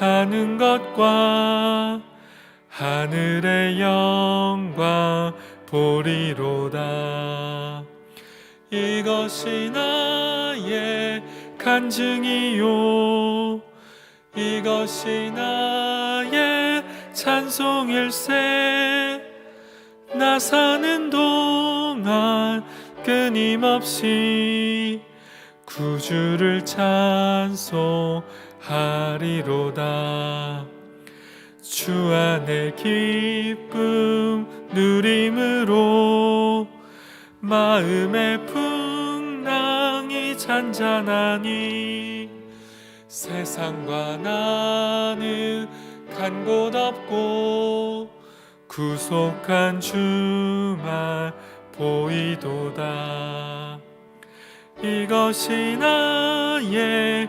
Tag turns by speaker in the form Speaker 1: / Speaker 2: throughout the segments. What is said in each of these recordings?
Speaker 1: 하는 것과 하늘의 영광 보리로다. 이것이 나의 간증이요. 이것이 나의 찬송일세. 나 사는 동안 끊임없이 구주를 찬송 하리로다. 주 안의 기쁨 누림으로 마음의 풍랑이 잔잔하니 세상과 나는 간 곳 없고 구속한 주만 보이도다. 이것이 나의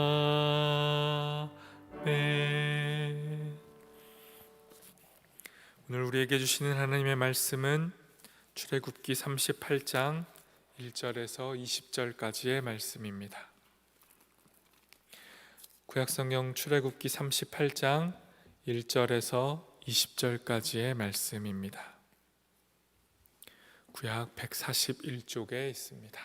Speaker 1: 우리에게 주시는 하나님의 말씀은 출애굽기 38장 1절에서 20절까지의 말씀입니다. 구약성경 출애굽기 38장 1절에서 20절까지의 말씀입니다. 구약 141쪽에 있습니다.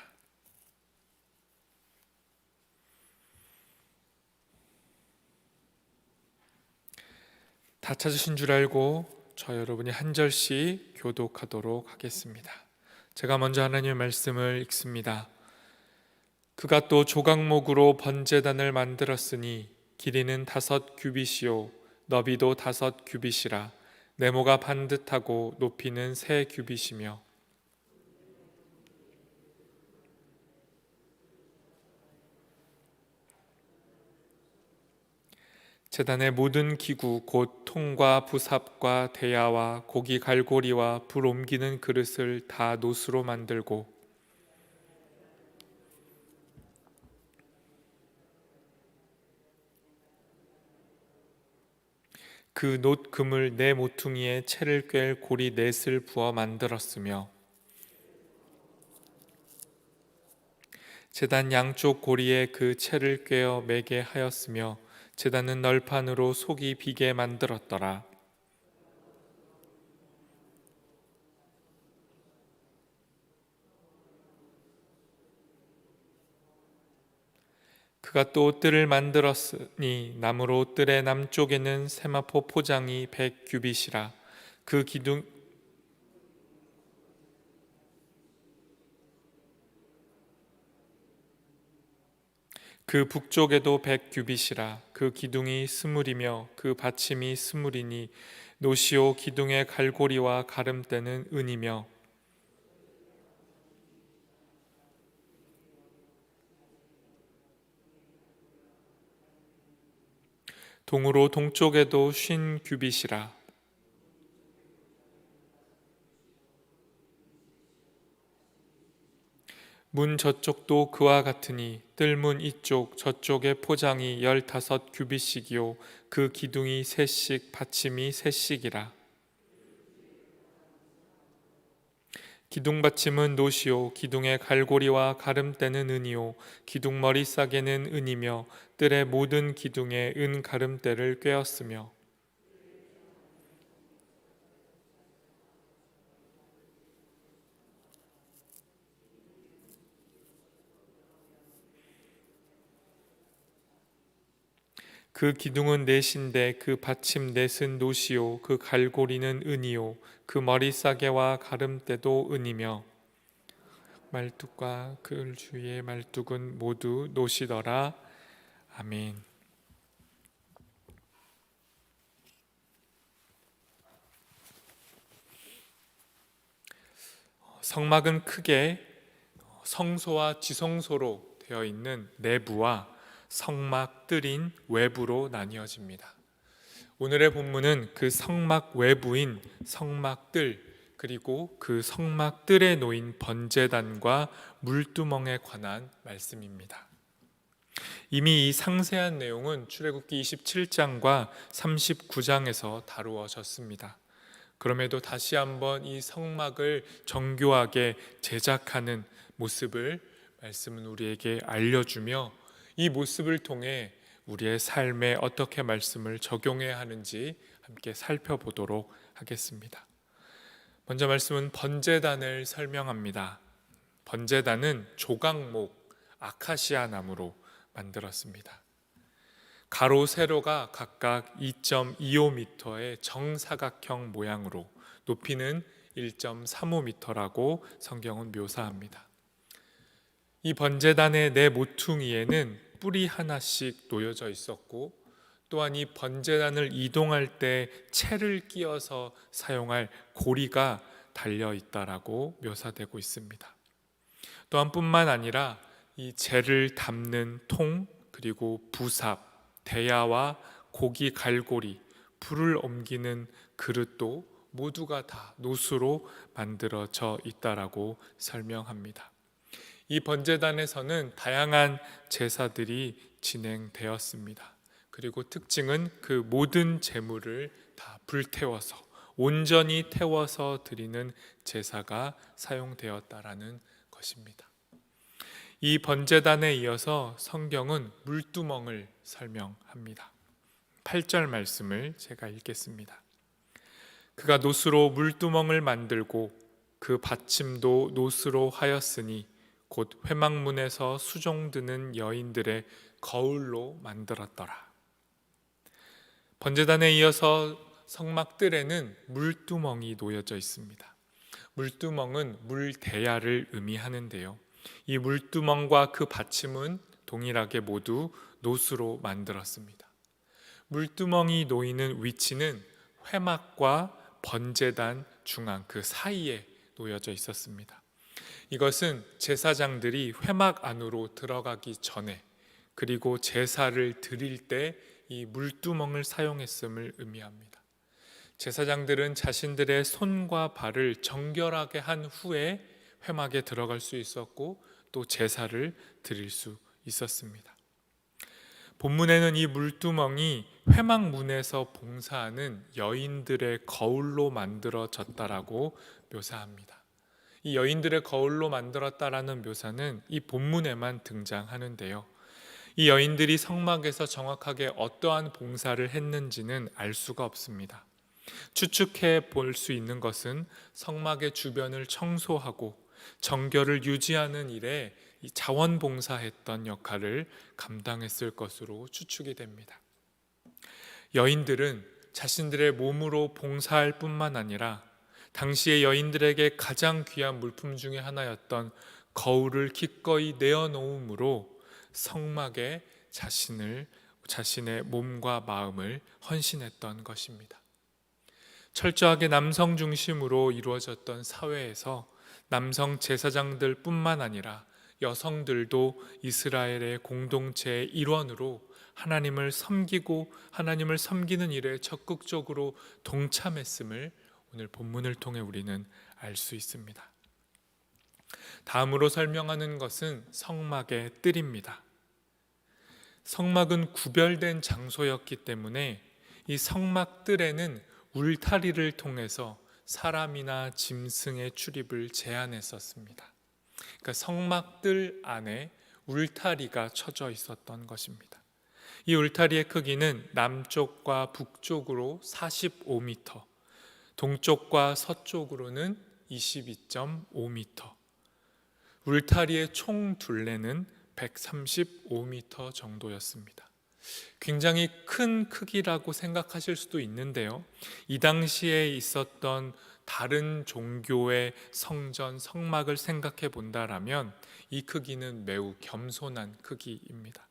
Speaker 1: 다 찾으신 줄 알고 저 여러분이 한 절씩 교독하도록 하겠습니다. 제가 먼저 하나님의 말씀을 읽습니다. 그가 또 조각목으로 번제단을 만들었으니 길이는 다섯 규빗이요 너비도 다섯 규빗이라 네모가 반듯하고 높이는 세 규빗이며 재단의 모든 기구 곧 통과 부삽과 대야와 고기 갈고리와 불 옮기는 그릇을 다 노수로 만들고 그 놋 금을 네 모퉁이에 채를 꿰 고리 넷을 부어 만들었으며 제단 양쪽 고리에 그 채를 꿰어 매게 하였으며 제단은 널판으로 속이 비게 만들었더라. 그가 또 뜰을 만들었으니 나무로 뜰의 남쪽에는 세마포 포장이 백 규빗이라 그 기둥 그 북쪽에도 백 규빗이라 그 기둥이 스물이며 그 받침이 스물이니 노시오 기둥의 갈고리와 가름대는 은이며. 동으로 동쪽에도 쉰 규빗이라 문 저쪽도 그와 같으니 뜰문 이쪽 저쪽의 포장이 열다섯 규빗씩이요. 그 기둥이 셋씩 받침이 셋씩이라. 기둥 받침은 노시오 기둥의 갈고리와 가름대는 은이요. 기둥 머리 싸개는 은이며 뜰의 모든 기둥에 은 가름대를 꿰었으며 그 기둥은 넷인데 그 받침 넷은 노시오 그 갈고리는 은이요 그 머리 싸개와 가름대도 은이며 말뚝과 그 주위의 말뚝은 모두 노시더라 아멘. 성막은 크게 성소와 지성소로 되어 있는 내부와 성막 뜰인 외부로 나뉘어집니다. 오늘의 본문은 그 성막 외부인 성막 뜰 그리고 그 성막 뜰에 놓인 번제단과 물두멍에 관한 말씀입니다. 이미 이 상세한 내용은 출애굽기 27장과 39장에서 다루어졌습니다. 그럼에도 다시 한번 이 성막을 정교하게 제작하는 모습을 말씀은 우리에게 알려주며 이 모습을 통해 우리의 삶에 어떻게 말씀을 적용해야 하는지 함께 살펴보도록 하겠습니다. 먼저 말씀은 번제단을 설명합니다. 번제단은 조각목 아카시아 나무로 만들었습니다. 가로 세로가 각각 2.25m의 정사각형 모양으로 높이는 1.35m라고 성경은 묘사합니다. 이 번제단의 네 모퉁이에는 뿔이 하나씩 놓여져 있었고 또한 이 번제단을 이동할 때 채를 끼어서 사용할 고리가 달려 있다라고 묘사되고 있습니다. 또한 뿐만 아니라 이 재를 담는 통 그리고 부삽, 대야와 고기 갈고리, 불을 옮기는 그릇도 모두가 다 노수로 만들어져 있다라고 설명합니다. 이 번제단에서는 다양한 제사들이 진행되었습니다. 그리고 특징은 그 모든 제물을 다 불태워서 온전히 태워서 드리는 제사가 사용되었다라는 것입니다. 이 번제단에 이어서 성경은 물두멍을 설명합니다. 8절 말씀을 제가 읽겠습니다. 그가 노스로 물두멍을 만들고 그 받침도 노스로 하였으니 곧 회막문에서 수종드는 여인들의 거울로 만들었더라. 번제단에 이어서 성막들에는 물두멍이 놓여져 있습니다. 물두멍은 물대야를 의미하는데요. 이 물두멍과 그 받침은 동일하게 모두 노수로 만들었습니다. 물두멍이 놓이는 위치는 회막과 번제단 중앙 그 사이에 놓여져 있었습니다. 이것은 제사장들이 회막 안으로 들어가기 전에 그리고 제사를 드릴 때 이 물두멍을 사용했음을 의미합니다. 제사장들은 자신들의 손과 발을 정결하게 한 후에 회막에 들어갈 수 있었고 또 제사를 드릴 수 있었습니다. 본문에는 이 물두멍이 회막 문에서 봉사하는 여인들의 거울로 만들어졌다라고 묘사합니다. 이 여인들의 거울로 만들었다라는 묘사는 이 본문에만 등장하는데요. 이 여인들이 성막에서 정확하게 어떠한 봉사를 했는지는 알 수가 없습니다. 추측해 볼 수 있는 것은 성막의 주변을 청소하고 정결을 유지하는 일에 이 자원봉사했던 역할을 감당했을 것으로 추측이 됩니다. 여인들은 자신들의 몸으로 봉사할 뿐만 아니라 당시의 여인들에게 가장 귀한 물품 중의 하나였던 거울을 기꺼이 내어놓음으로 성막에 자신을 자신의 몸과 마음을 헌신했던 것입니다. 철저하게 남성 중심으로 이루어졌던 사회에서 남성 제사장들뿐만 아니라 여성들도 이스라엘의 공동체의 일원으로 하나님을 섬기고 하나님을 섬기는 일에 적극적으로 동참했음을 오늘 본문을 통해 우리는 알 수 있습니다. 다음으로 설명하는 것은 성막의 뜰입니다. 성막은 구별된 장소였기 때문에 이 성막 뜰에는 울타리를 통해서 사람이나 짐승의 출입을 제한했었습니다. 그러니까 성막 뜰 안에 울타리가 쳐져 있었던 것입니다. 이 울타리의 크기는 남쪽과 북쪽으로 45m, 동쪽과 서쪽으로는 22.5m. 울타리의 총 둘레는 135m 정도였습니다. 굉장히 큰 크기라고 생각하실 수도 있는데요. 이 당시에 있었던 다른 종교의 성전, 성막을 생각해 본다라면 이 크기는 매우 겸손한 크기입니다.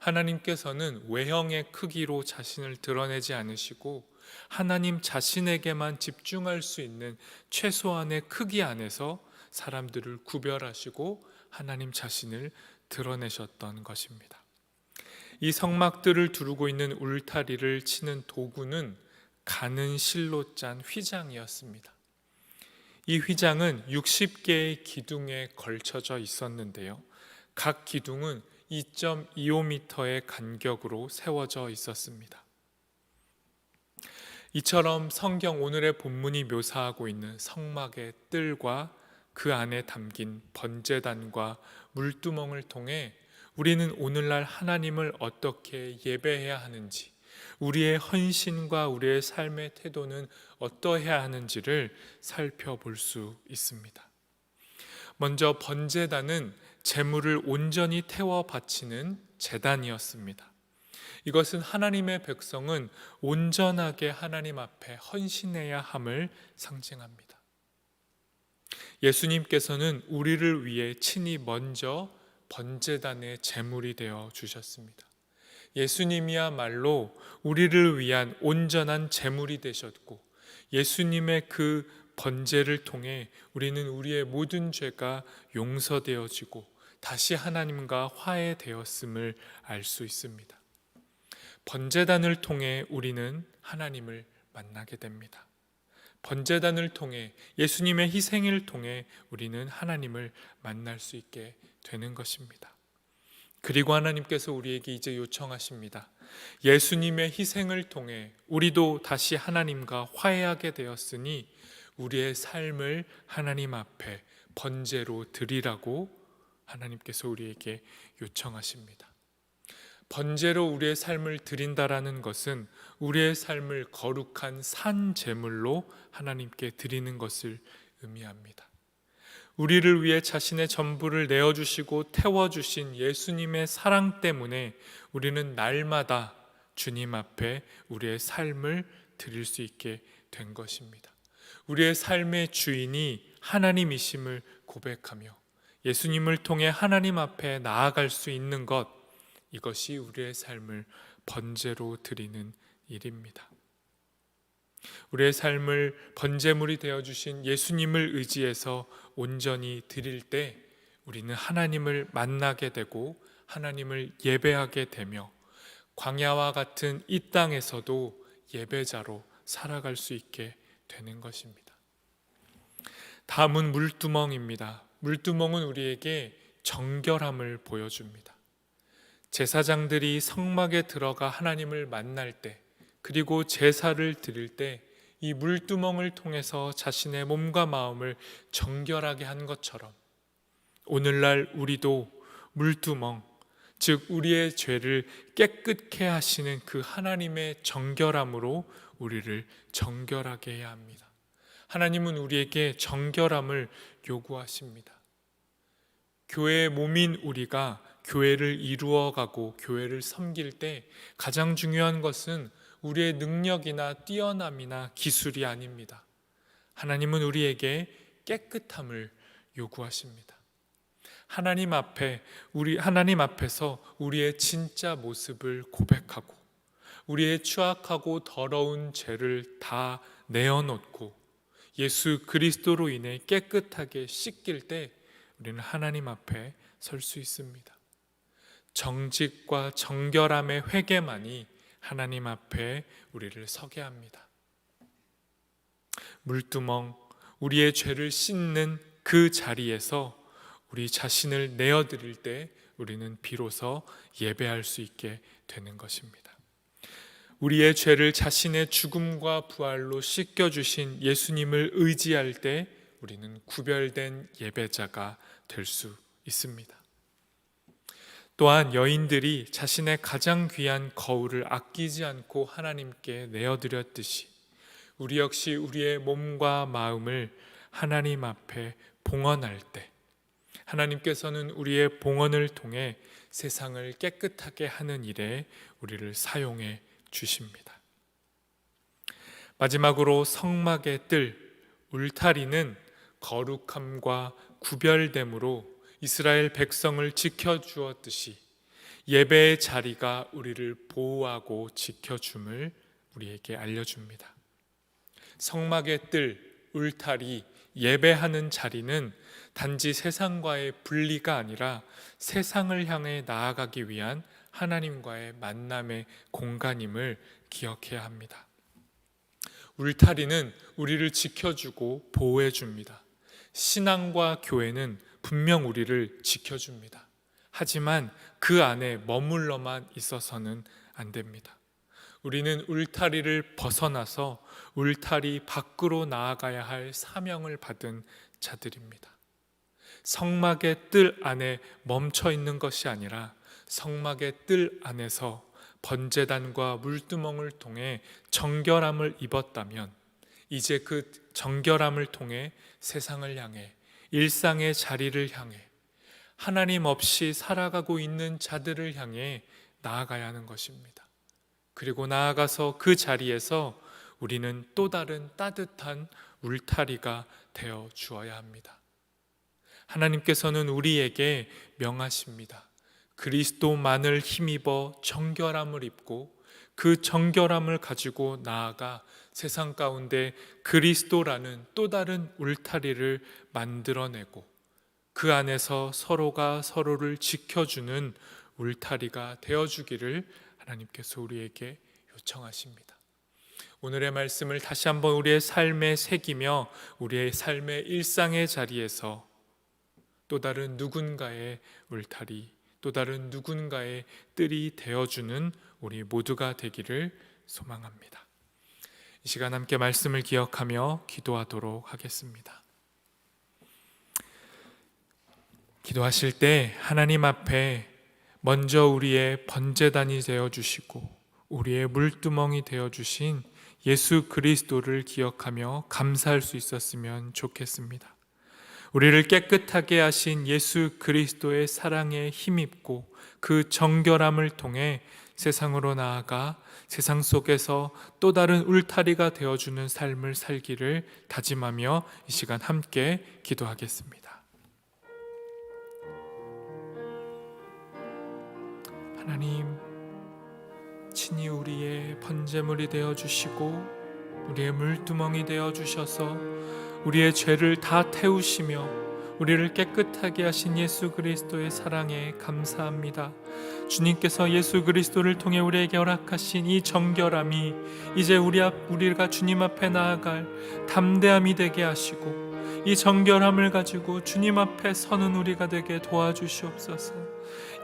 Speaker 1: 하나님께서는 외형의 크기로 자신을 드러내지 않으시고 하나님 자신에게만 집중할 수 있는 최소한의 크기 안에서 사람들을 구별하시고 하나님 자신을 드러내셨던 것입니다. 이 성막들을 두르고 있는 울타리를 치는 도구는 가는 실로 짠 휘장이었습니다. 이 휘장은 60개의 기둥에 걸쳐져 있었는데요. 각 기둥은 2.25m의 간격으로 세워져 있었습니다. 이처럼 성경 오늘의 본문이 묘사하고 있는 성막의 뜰과 그 안에 담긴 번제단과 물두멍을 통해 우리는 오늘날 하나님을 어떻게 예배해야 하는지, 우리의 헌신과 우리의 삶의 태도는 어떠해야 하는지를 살펴볼 수 있습니다. 먼저 번제단은 제물을 온전히 태워 바치는 제단이었습니다. 이것은 하나님의 백성은 온전하게 하나님 앞에 헌신해야 함을 상징합니다. 예수님께서는 우리를 위해 친히 먼저 번제단의 제물이 되어 주셨습니다. 예수님이야말로 우리를 위한 온전한 제물이 되셨고 예수님의 그 번제를 통해 우리는 우리의 모든 죄가 용서되어지고 다시 하나님과 화해되었음을 알 수 있습니다. 번제단을 통해 우리는 하나님을 만나게 됩니다. 번제단을 통해 예수님의 희생을 통해 우리는 하나님을 만날 수 있게 되는 것입니다. 그리고 하나님께서 우리에게 이제 요청하십니다. 예수님의 희생을 통해 우리도 다시 하나님과 화해하게 되었으니 우리의 삶을 하나님 앞에 번제로 드리라고 하나님께서 우리에게 요청하십니다. 번제로 우리의 삶을 드린다라는 것은 우리의 삶을 거룩한 산 제물로 하나님께 드리는 것을 의미합니다. 우리를 위해 자신의 전부를 내어 주시고 태워 주신 예수님의 사랑 때문에 우리는 날마다 주님 앞에 우리의 삶을 드릴 수 있게 된 것입니다. 우리의 삶의 주인이 하나님이심을 고백하며 예수님을 통해 하나님 앞에 나아갈 수 있는 것 이것이 우리의 삶을 번제로 드리는 일입니다. 우리의 삶을 번제물이 되어 주신 예수님을 의지해서 온전히 드릴 때 우리는 하나님을 만나게 되고 하나님을 예배하게 되며 광야와 같은 이 땅에서도 예배자로 살아갈 수 있게 되는 것입니다. 다음은 물두멍입니다. 물두멍은 우리에게 정결함을 보여줍니다. 제사장들이 성막에 들어가 하나님을 만날 때 그리고 제사를 드릴 때 이 물두멍을 통해서 자신의 몸과 마음을 정결하게 한 것처럼 오늘날 우리도 물두멍, 즉 우리의 죄를 깨끗게 하시는 그 하나님의 정결함으로 우리를 정결하게 해야 합니다. 하나님은 우리에게 정결함을 요구하십니다. 교회의 몸인 우리가 교회를 이루어가고 교회를 섬길 때 가장 중요한 것은 우리의 능력이나 뛰어남이나 기술이 아닙니다. 하나님은 우리에게 깨끗함을 요구하십니다. 하나님 앞에 우리 하나님 앞에서 우리의 진짜 모습을 고백하고 우리의 추악하고 더러운 죄를 다 내어놓고 예수 그리스도로 인해 깨끗하게 씻길 때 우리는 하나님 앞에 설 수 있습니다. 정직과 정결함의 회개만이 하나님 앞에 우리를 서게 합니다. 물두멍, 우리의 죄를 씻는 그 자리에서 우리 자신을 내어드릴 때 우리는 비로소 예배할 수 있게 되는 것입니다. 우리의 죄를 자신의 죽음과 부활로 씻겨주신 예수님을 의지할 때 우리는 구별된 예배자가 될 수 있습니다. 또한 여인들이 자신의 가장 귀한 거울을 아끼지 않고 하나님께 내어드렸듯이 우리 역시 우리의 몸과 마음을 하나님 앞에 봉헌할 때 하나님께서는 우리의 봉헌을 통해 세상을 깨끗하게 하는 일에 우리를 사용해 주십니다. 마지막으로 성막의 뜰 울타리는 거룩함과 구별됨으로 이스라엘 백성을 지켜 주었듯이 예배의 자리가 우리를 보호하고 지켜 줌을 우리에게 알려 줍니다. 성막의 뜰 울타리 예배하는 자리는 단지 세상과의 분리가 아니라 세상을 향해 나아가기 위한 하나님과의 만남의 공간임을 기억해야 합니다. 울타리는 우리를 지켜주고 보호해 줍니다. 신앙과 교회는 분명 우리를 지켜줍니다. 하지만 그 안에 머물러만 있어서는 안 됩니다. 우리는 울타리를 벗어나서 울타리 밖으로 나아가야 할 사명을 받은 자들입니다. 성막의 뜰 안에 멈춰 있는 것이 아니라 성막의 뜰 안에서 번제단과 물두멍을 통해 정결함을 입었다면 이제 그 정결함을 통해 세상을 향해 일상의 자리를 향해 하나님 없이 살아가고 있는 자들을 향해 나아가야 하는 것입니다. 그리고 나아가서 그 자리에서 우리는 또 다른 따뜻한 울타리가 되어 주어야 합니다. 하나님께서는 우리에게 명하십니다. 그리스도만을 힘입어 정결함을 입고 그 정결함을 가지고 나아가 세상 가운데 그리스도라는 또 다른 울타리를 만들어내고 그 안에서 서로가 서로를 지켜주는 울타리가 되어주기를 하나님께서 우리에게 요청하십니다. 오늘의 말씀을 다시 한번 우리의 삶에 새기며 우리의 삶의 일상의 자리에서 또 다른 누군가의 울타리, 또 다른 누군가의 뜰이 되어주는 우리 모두가 되기를 소망합니다. 이 시간 함께 말씀을 기억하며 기도하도록 하겠습니다. 기도하실 때 하나님 앞에 먼저 우리의 번제단이 되어 주시고 우리의 물두멍이 되어 주신 예수 그리스도를 기억하며 감사할 수 있었으면 좋겠습니다. 우리를 깨끗하게 하신 예수 그리스도의 사랑에 힘입고 그 정결함을 통해 세상으로 나아가 세상 속에서 또 다른 울타리가 되어주는 삶을 살기를 다짐하며 이 시간 함께 기도하겠습니다. 하나님, 친히 우리의 번제물이 되어 주시고 우리의 물두멍이 되어 주셔서 우리의 죄를 다 태우시며 우리를 깨끗하게 하신 예수 그리스도의 사랑에 감사합니다. 주님께서 예수 그리스도를 통해 우리에게 허락하신 이 정결함이 이제 우리 앞 우리가 주님 앞에 나아갈 담대함이 되게 하시고 이 정결함을 가지고 주님 앞에 서는 우리가 되게 도와주시옵소서.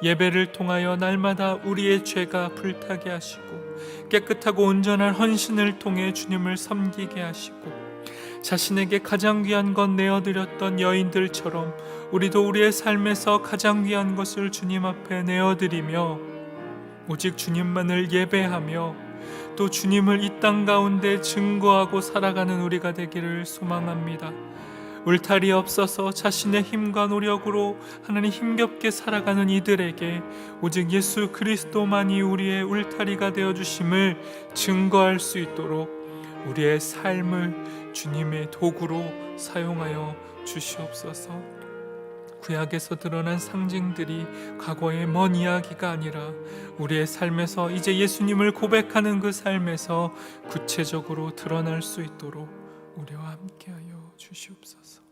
Speaker 1: 예배를 통하여 날마다 우리의 죄가 불타게 하시고 깨끗하고 온전한 헌신을 통해 주님을 섬기게 하시고 자신에게 가장 귀한 것 내어드렸던 여인들처럼 우리도 우리의 삶에서 가장 귀한 것을 주님 앞에 내어드리며 오직 주님만을 예배하며 또 주님을 이 땅 가운데 증거하고 살아가는 우리가 되기를 소망합니다. 울타리 없어서 자신의 힘과 노력으로 하나님 힘겹게 살아가는 이들에게 오직 예수 그리스도만이 우리의 울타리가 되어 주심을 증거할 수 있도록 우리의 삶을 주님의 도구로 사용하여 주시옵소서. 구약에서 드러난 상징들이 과거의 먼 이야기가 아니라 우리의 삶에서 이제 예수님을 고백하는 그 삶에서 구체적으로 드러날 수 있도록 우리와 함께하여 주시옵소서.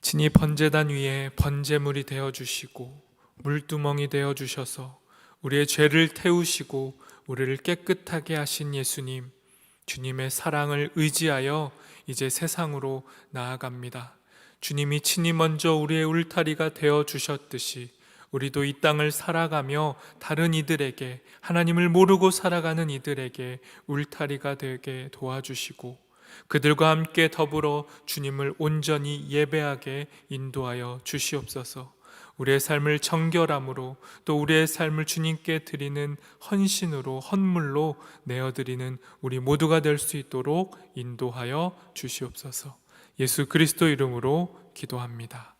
Speaker 1: 친히 번제단 위에 번제물이 되어 주시고 물두멍이 되어 주셔서 우리의 죄를 태우시고 우리를 깨끗하게 하신 예수님, 주님의 사랑을 의지하여 이제 세상으로 나아갑니다. 주님이 친히 먼저 우리의 울타리가 되어 주셨듯이 우리도 이 땅을 살아가며 다른 이들에게 하나님을 모르고 살아가는 이들에게 울타리가 되게 도와주시고 그들과 함께 더불어 주님을 온전히 예배하게 인도하여 주시옵소서. 우리의 삶을 정결함으로 또 우리의 삶을 주님께 드리는 헌신으로 헌물로 내어드리는 우리 모두가 될 수 있도록 인도하여 주시옵소서. 예수 그리스도 이름으로 기도합니다.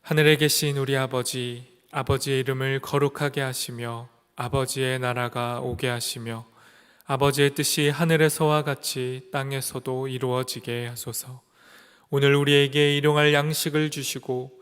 Speaker 1: 하늘에 계신 우리 아버지, 아버지의 이름을 거룩하게 하시며 아버지의 나라가 오게 하시며 아버지의 뜻이 하늘에서와 같이 땅에서도 이루어지게 하소서. 오늘 우리에게 일용할 양식을 주시고